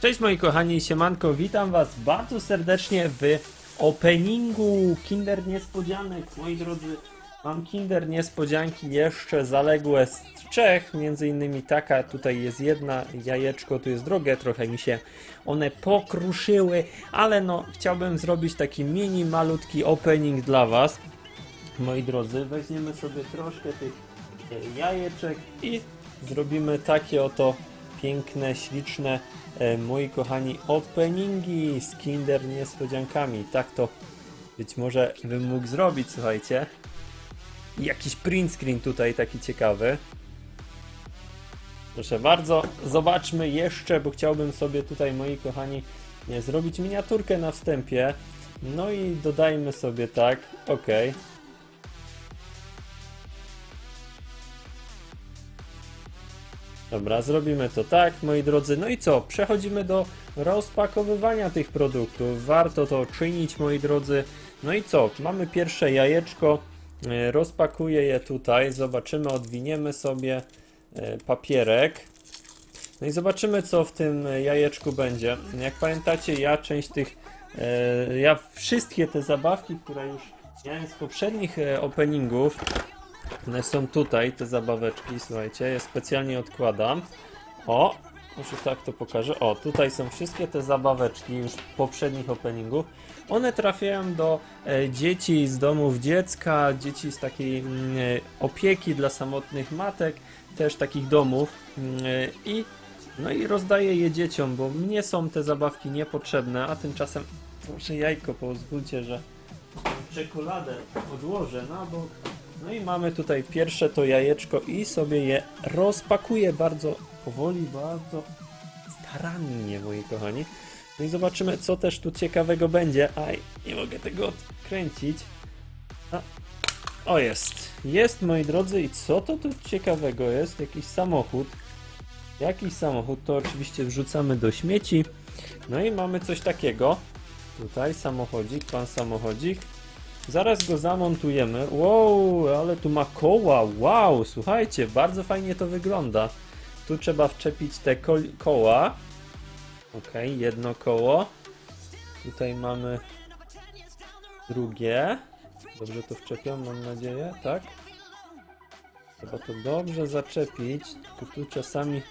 Cześć moi kochani, siemanko, witam was bardzo serdecznie w openingu Kinder Niespodzianek. Moi drodzy, mam Kinder Niespodzianki jeszcze zaległe z trzech, między innymi taka, tutaj jest jedna, jajeczko, tu jest drugie, trochę mi się one pokruszyły, ale no, chciałbym zrobić taki mini, malutki opening dla was. Moi drodzy, weźmiemy sobie troszkę tych e, jajeczek i zrobimy takie oto piękne, śliczne, e, moi kochani, openingi z Kinder Niespodziankami. Tak to być może bym mógł zrobić, słuchajcie. Jakiś print screen tutaj taki ciekawy. Proszę bardzo, zobaczmy jeszcze, bo chciałbym sobie tutaj, moi kochani, nie, zrobić miniaturkę na wstępie. No i dodajmy sobie tak, ok. Dobra, zrobimy to tak, moi drodzy. No i co? Przechodzimy do rozpakowywania tych produktów. Warto to czynić, moi drodzy. No i co? Mamy pierwsze jajeczko. E, Rozpakuję je tutaj. Zobaczymy, odwiniemy sobie e, papierek. No i zobaczymy, co w tym jajeczku będzie. Jak pamiętacie, ja część tych. e, Ja wszystkie te zabawki, które już miałem z poprzednich openingów, one są tutaj, te zabaweczki, słuchajcie, ja specjalnie odkładam. O, może tak to pokażę. O, tutaj są wszystkie te zabaweczki już poprzednich openingów. One trafiają do e, dzieci z domów dziecka, dzieci z takiej mm, e, opieki dla samotnych matek, też takich domów. Mm, e, I no i rozdaję je dzieciom, bo mnie są te zabawki niepotrzebne, a tymczasem proszę jajko, pozwólcie, że czekoladę odłożę na bok. No i mamy tutaj pierwsze to jajeczko i sobie je rozpakuję bardzo powoli, bardzo starannie, moi kochani. No i zobaczymy, co też tu ciekawego będzie. Aj, nie mogę tego odkręcić. A, o, jest. Jest, moi drodzy, i co to tu ciekawego jest? Jakiś samochód. Jakiś samochód, to oczywiście wrzucamy do śmieci. No i mamy coś takiego. Tutaj samochodzik, pan samochodzik. Zaraz go zamontujemy. Wow, ale tu ma koła. Wow, słuchajcie, bardzo fajnie to wygląda. Tu trzeba wczepić te ko koła. Ok, jedno koło. Tutaj mamy drugie. Dobrze to wczepiam, mam nadzieję, tak? Trzeba to dobrze zaczepić. Tylko tu czasami.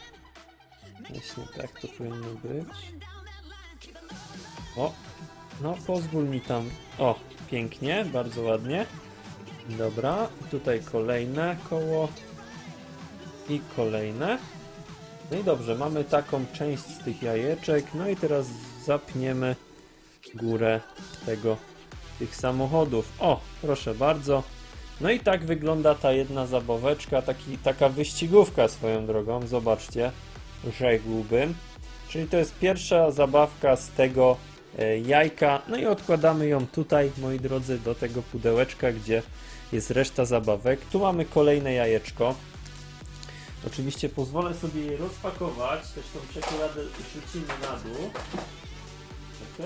Właśnie tak to powinno być. O, no pozwól mi tam. O, pięknie, bardzo ładnie. Dobra, tutaj kolejne koło i kolejne. No i dobrze, mamy taką część z tych jajeczek. No i teraz zapniemy górę tego, tych samochodów. O, proszę bardzo. No i tak wygląda ta jedna zabaweczka, taki, taka wyścigówka swoją drogą. Zobaczcie, rzekłbym. Czyli to jest pierwsza zabawka z tego jajka. No i odkładamy ją tutaj, moi drodzy, do tego pudełeczka, gdzie jest reszta zabawek. Tu mamy kolejne jajeczko. Oczywiście pozwolę sobie je rozpakować. Też tą czekoladę rzucimy na dół. Ok.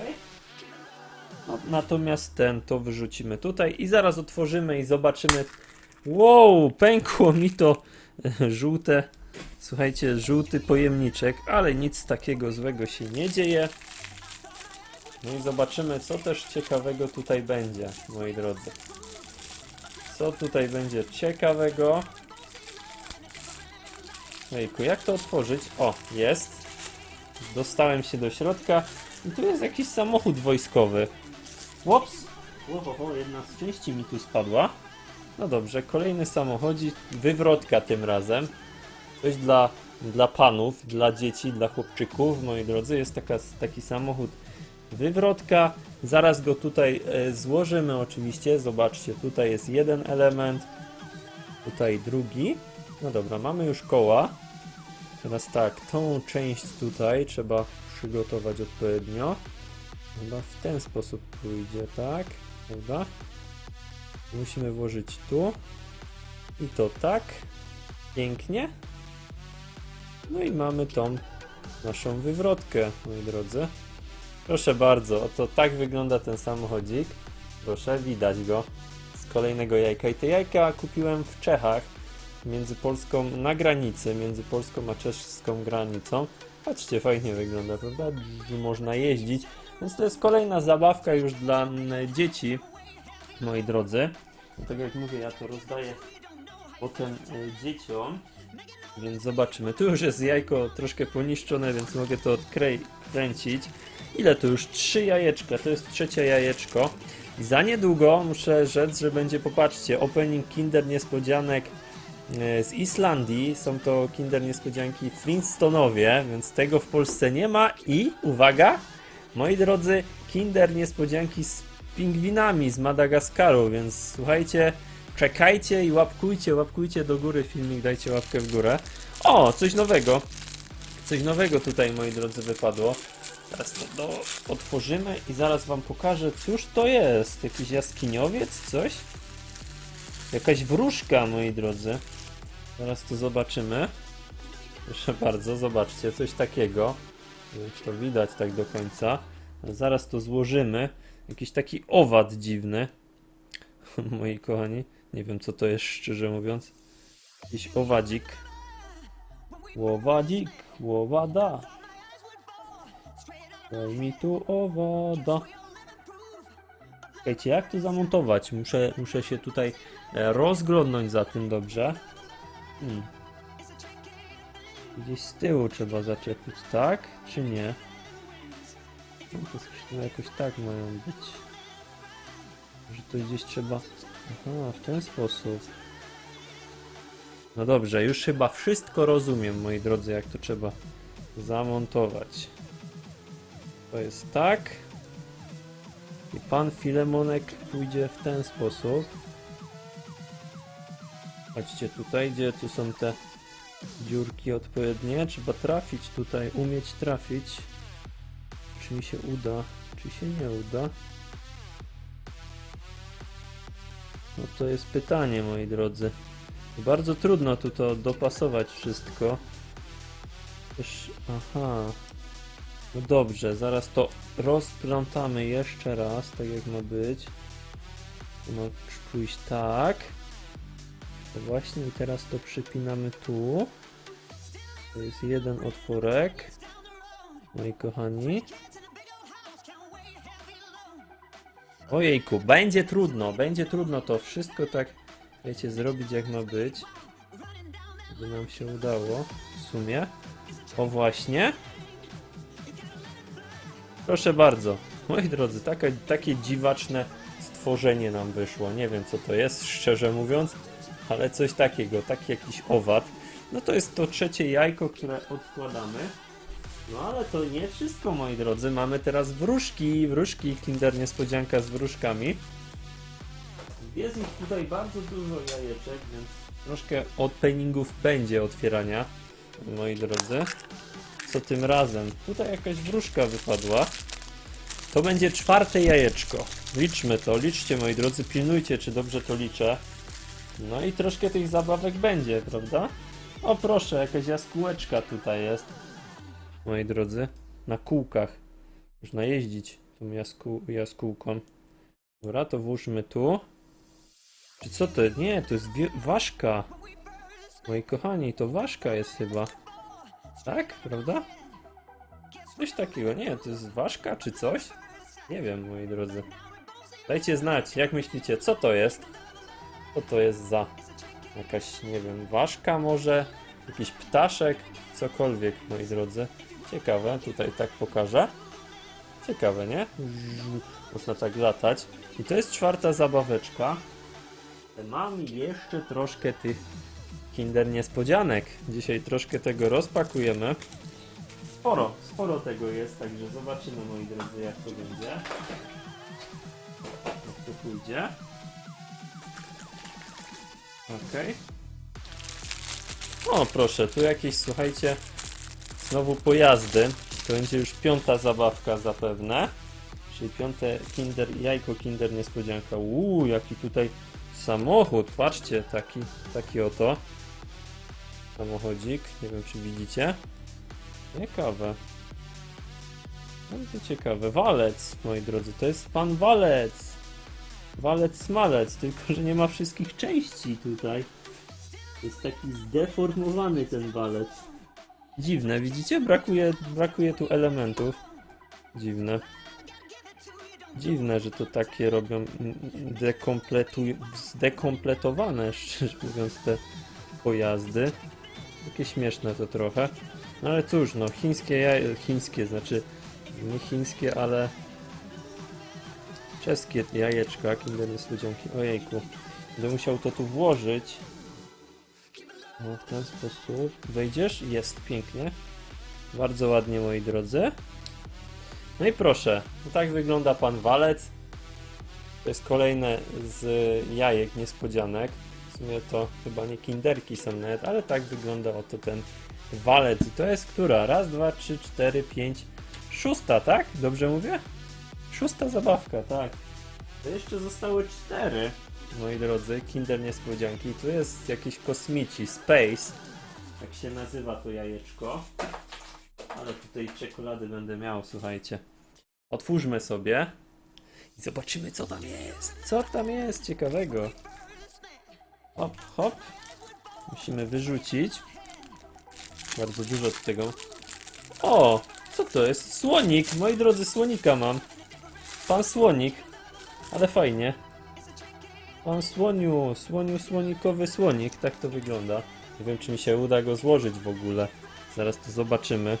No, natomiast ten to wyrzucimy tutaj i zaraz otworzymy i zobaczymy. Wow, pękło mi to e, żółte. Słuchajcie, żółty pojemniczek, ale nic takiego złego się nie dzieje. No i zobaczymy, co też ciekawego tutaj będzie, moi drodzy. Co tutaj będzie ciekawego? Ojku, jak to otworzyć? O, jest. Dostałem się do środka i tu jest jakiś samochód wojskowy. Łops! Łohoho, jedna z części mi tu spadła. No dobrze, kolejny samochodzik, wywrotka tym razem. Coś dla, dla panów, dla dzieci, dla chłopczyków, moi drodzy. Jest taka, taki samochód wywrotka. Zaraz go tutaj e, złożymy oczywiście. Zobaczcie, tutaj jest jeden element, tutaj drugi. No dobra, mamy już koła. Teraz tak, tą część tutaj trzeba przygotować odpowiednio. Chyba w ten sposób pójdzie, tak? Prawda? Musimy włożyć tu. I to tak. Pięknie. No i mamy tą naszą wywrotkę, moi drodzy. Proszę bardzo, oto tak wygląda ten samochodzik. Proszę, widać go z kolejnego jajka. I te jajka kupiłem w Czechach, między Polską, na granicy, między Polską a czeską granicą. Patrzcie, fajnie wygląda, prawda? Można jeździć. Więc to jest kolejna zabawka już dla dzieci, moi drodzy. Tak jak mówię, ja to rozdaję potem y, dzieciom. Więc zobaczymy. Tu już jest jajko troszkę poniszczone, więc mogę to odkręcić. Ile to już? Trzy jajeczka. To jest trzecie jajeczko. Za niedługo muszę rzec, że będzie, popatrzcie, opening Kinder Niespodzianek e, z Islandii. Są to Kinder Niespodzianki Flintstonowie, więc tego w Polsce nie ma. I uwaga, moi drodzy, Kinder Niespodzianki z pingwinami z Madagaskaru, więc słuchajcie, czekajcie i łapkujcie, łapkujcie do góry filmik, dajcie łapkę w górę. O, coś nowego. Coś nowego tutaj, moi drodzy, wypadło. Teraz to do, otworzymy i zaraz wam pokażę, cóż to jest. Jakiś jaskiniowiec, coś? Jakaś wróżka, moi drodzy. Zaraz to zobaczymy. Proszę bardzo, zobaczcie, coś takiego. Nie wiem, czy to widać tak do końca. Zaraz to złożymy. Jakiś taki owad dziwny. Moi kochani, nie wiem co to jest, szczerze mówiąc. Jakiś owadzik. Łowadzik, łowada. Daj mi tu owada. Słuchajcie, jak to zamontować? Muszę, muszę się tutaj e, rozglądnąć za tym dobrze. Hmm. Gdzieś z tyłu trzeba zaczepić, tak? Czy nie? No to jakoś tak mają być. Że to gdzieś trzeba... Aha, w ten sposób. No dobrze, już chyba wszystko rozumiem, moi drodzy, jak to trzeba zamontować. To jest tak. I pan Filemonek pójdzie w ten sposób. Chodźcie tutaj, gdzie tu są te dziurki odpowiednie. Trzeba trafić tutaj, umieć trafić. Czy mi się uda, czy się nie uda? To jest pytanie, moi drodzy. Bardzo trudno tu to dopasować wszystko. Też, aha. No dobrze, zaraz to rozplątamy jeszcze raz, tak jak ma być. To ma pójść tak. To właśnie teraz to przypinamy tu. To jest jeden otworek. Moi kochani. Ojejku, będzie trudno, będzie trudno to wszystko tak, wiecie, zrobić jak ma być. By nam się udało, w sumie. O właśnie. Proszę bardzo. Moi drodzy, taka, takie dziwaczne stworzenie nam wyszło. Nie wiem co to jest, szczerze mówiąc, ale coś takiego, taki jakiś owad. No to jest to trzecie jajko, które odkładamy. No ale to nie wszystko, moi drodzy. Mamy teraz wróżki, wróżki Kinder Niespodzianka z wróżkami. Jest ich tutaj bardzo dużo jajeczek, więc troszkę openingów będzie otwierania, moi drodzy. Co tym razem? Tutaj jakaś wróżka wypadła. To będzie czwarte jajeczko. Liczmy to, liczcie moi drodzy, pilnujcie czy dobrze to liczę. No i troszkę tych zabawek będzie, prawda? O proszę, jakaś jaskółeczka tutaj jest. Moi drodzy, na kółkach. Można jeździć tą jaskół, jaskółką. Dobra, to włóżmy tu. Czy co to? Nie, to jest ważka. Moi kochani, to ważka jest chyba. Tak, prawda? Coś takiego, nie, to jest ważka czy coś? Nie wiem, moi drodzy. Dajcie znać, jak myślicie, co to jest? Co to jest za jakaś, nie wiem, ważka może? Jakiś ptaszek? Cokolwiek, moi drodzy. Ciekawe, tutaj tak pokażę. Ciekawe, nie? Można tak latać. I to jest czwarta zabaweczka. Mam jeszcze troszkę tych Kinder Niespodzianek. Dzisiaj troszkę tego rozpakujemy. Sporo, sporo tego jest, także zobaczymy moi drodzy jak to będzie. Jak to pójdzie. Okej. O proszę, tu jakieś słuchajcie, znowu pojazdy. To będzie już piąta zabawka zapewne. Czyli piąte Kinder, jajko Kinder Niespodzianka. Uuu, jaki tutaj samochód, patrzcie, taki, taki oto samochodzik, nie wiem czy widzicie. Ciekawe. Bardzo ciekawe. Walec, moi drodzy, to jest pan Walec. Walec Smalec, tylko że nie ma wszystkich części tutaj. Jest taki zdeformowany ten walec. Dziwne, widzicie? Brakuje, brakuje tu elementów. Dziwne. Dziwne, że to takie robią zdekompletowane, szczerze mówiąc, te pojazdy. Takie śmieszne to trochę. No ale cóż, no, chińskie jaje, chińskie, znaczy nie chińskie, ale czeskie jajeczka, Kinder Niespodzianki. Ojejku, będę musiał to tu włożyć. O, w ten sposób. Wejdziesz? Jest, pięknie. Bardzo ładnie, moi drodzy. No i proszę, tak wygląda pan walec. To jest kolejne z jajek niespodzianek. W sumie to chyba nie kinderki są nawet, ale tak wygląda oto ten walec. I to jest która? Raz, dwa, trzy, cztery, pięć, szósta, tak? Dobrze mówię? Szósta zabawka, tak. To jeszcze zostały cztery, moi drodzy, kinder niespodzianki. Tu jest jakiś kosmici, space, jak się nazywa to jajeczko. Ale tutaj czekolady będę miał, słuchajcie. Otwórzmy sobie i zobaczymy, co tam jest. Co tam jest ciekawego? Hop, hop. Musimy wyrzucić. Bardzo dużo tego. O! Co to jest? Słonik! Moi drodzy, słonika mam. Pan słonik. Ale fajnie. Pan słoniu, słoniu, słonikowy słonik. Tak to wygląda. Nie wiem, czy mi się uda go złożyć w ogóle. Zaraz to zobaczymy.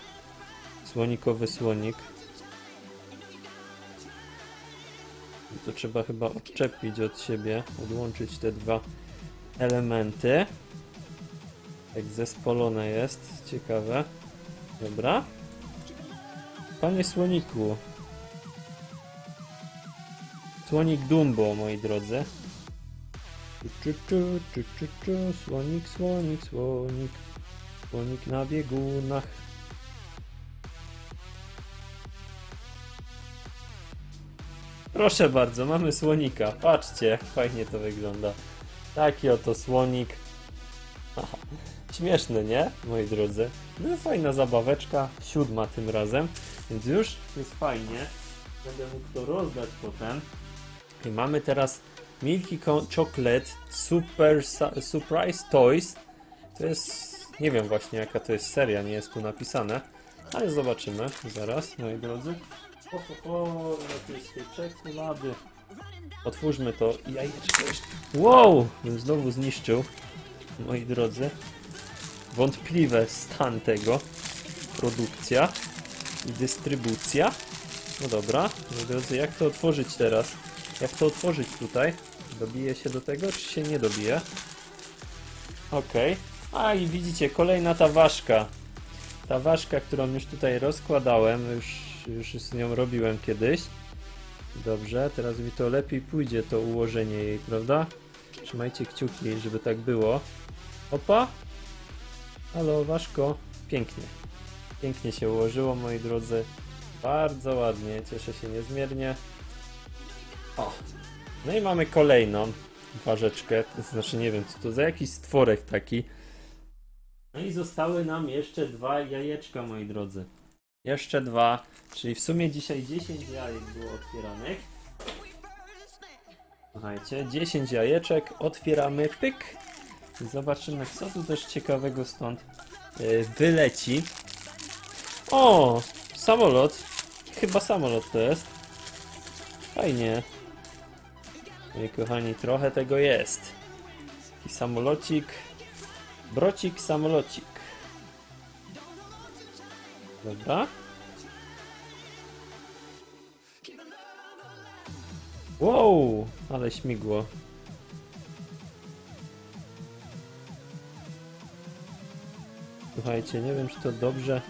Słonikowy słonik. To trzeba chyba odczepić od siebie, odłączyć te dwa elementy. Jak zespolone jest, ciekawe. Dobra. Panie słoniku. Słonik Dumbo, moi drodzy. Tu, tu, tu, tu, tu. Słonik, słonik, słonik. Słonik na biegunach. Proszę bardzo, mamy słonika. Patrzcie, jak fajnie to wygląda. Taki oto słonik. Haha, Śmieszny, nie? Moi drodzy. No fajna zabaweczka, siódma tym razem, więc już jest fajnie. Będę mógł to rozdać potem. I mamy teraz Milky Co- Chocolate Super Surprise Toys. To jest, nie wiem właśnie jaka to jest seria, nie jest tu napisane, ale zobaczymy zaraz, moi drodzy. O, o, o, jest tej czekolady. Otwórzmy to jajeczko jeszcze. Wow! Znowu zniszczył, moi drodzy. Wątpliwe stan tego. Produkcja i dystrybucja. No dobra, moi drodzy, jak to otworzyć teraz? Jak to otworzyć tutaj? Dobije się do tego, czy się nie dobije? Okej. A i widzicie, kolejna ta ważka. Ta ważka, którą już tutaj rozkładałem, już, już z nią robiłem kiedyś. Dobrze, teraz mi to lepiej pójdzie, to ułożenie jej, prawda? Trzymajcie kciuki, żeby tak było. Opa! Halo, ważko. Pięknie. Pięknie się ułożyło, moi drodzy. Bardzo ładnie, cieszę się niezmiernie. O! No i mamy kolejną ważeczkę, to znaczy nie wiem co to za jakiś stworek taki. No i zostały nam jeszcze dwa jajeczka, moi drodzy. Jeszcze dwa, czyli w sumie dzisiaj 10 jajek było otwieranych. Słuchajcie, 10 jajeczek, otwieramy, pyk. Zobaczymy, co tu też ciekawego stąd yy, wyleci. O, samolot. Chyba samolot to jest. Fajnie. Moi kochani, trochę tego jest. I samolocik. Brocik, samolocik. Dobra. Wow, ale śmigło. Słuchajcie, nie wiem czy to dobrze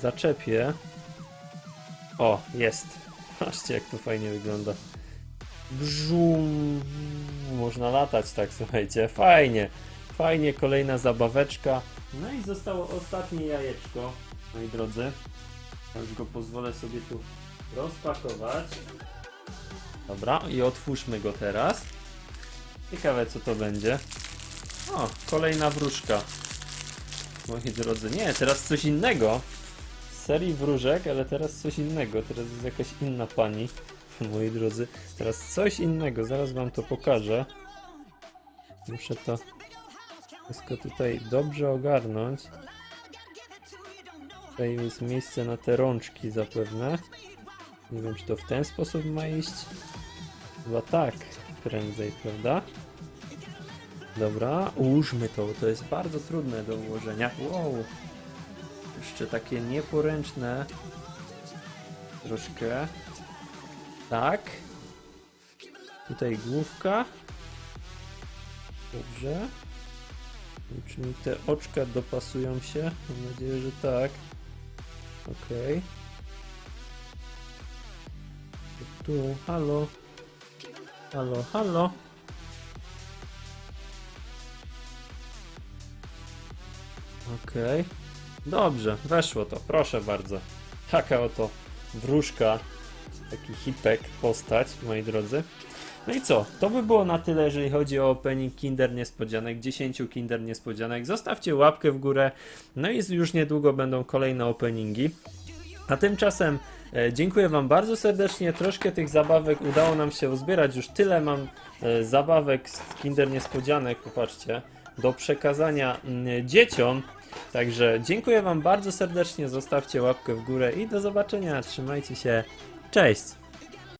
zaczepię. O, jest. Patrzcie jak to fajnie wygląda. Brzum. Można latać tak, słuchajcie. Fajnie. Fajnie, kolejna zabaweczka. No i zostało ostatnie jajeczko, moi drodzy. Ja Już go pozwolę sobie tu rozpakować. Dobra, i otwórzmy go teraz. Ciekawe co to będzie. O, kolejna wróżka. Moi drodzy, nie, teraz coś innego. Serii wróżek, ale teraz coś innego. Teraz jest jakaś inna pani. Moi drodzy, teraz coś innego. Zaraz wam to pokażę. Muszę to wszystko tutaj dobrze ogarnąć. Tutaj jest miejsce na te rączki zapewne. Nie wiem, czy to w ten sposób ma iść. Chyba tak, prędzej, prawda? Dobra, ułóżmy to, to jest bardzo trudne do ułożenia. Wow! Jeszcze takie nieporęczne. Troszkę. Tak. Tutaj główka. Dobrze. Czy mi te oczka dopasują się? Mam nadzieję, że tak. Okej. Tu, halo. Halo, halo. Okej. Dobrze, weszło to, proszę bardzo. Taka oto wróżka, taki hipek, postać, moi drodzy. No i co? To by było na tyle, jeżeli chodzi o opening Kinder Niespodzianek, 10 Kinder Niespodzianek. Zostawcie łapkę w górę, no i już niedługo będą kolejne openingi. A tymczasem e, dziękuję Wam bardzo serdecznie. Troszkę tych zabawek udało nam się uzbierać. Już tyle mam e, zabawek z Kinder Niespodzianek, popatrzcie, do przekazania mm, dzieciom. Także dziękuję Wam bardzo serdecznie. Zostawcie łapkę w górę i do zobaczenia. Trzymajcie się. Cześć!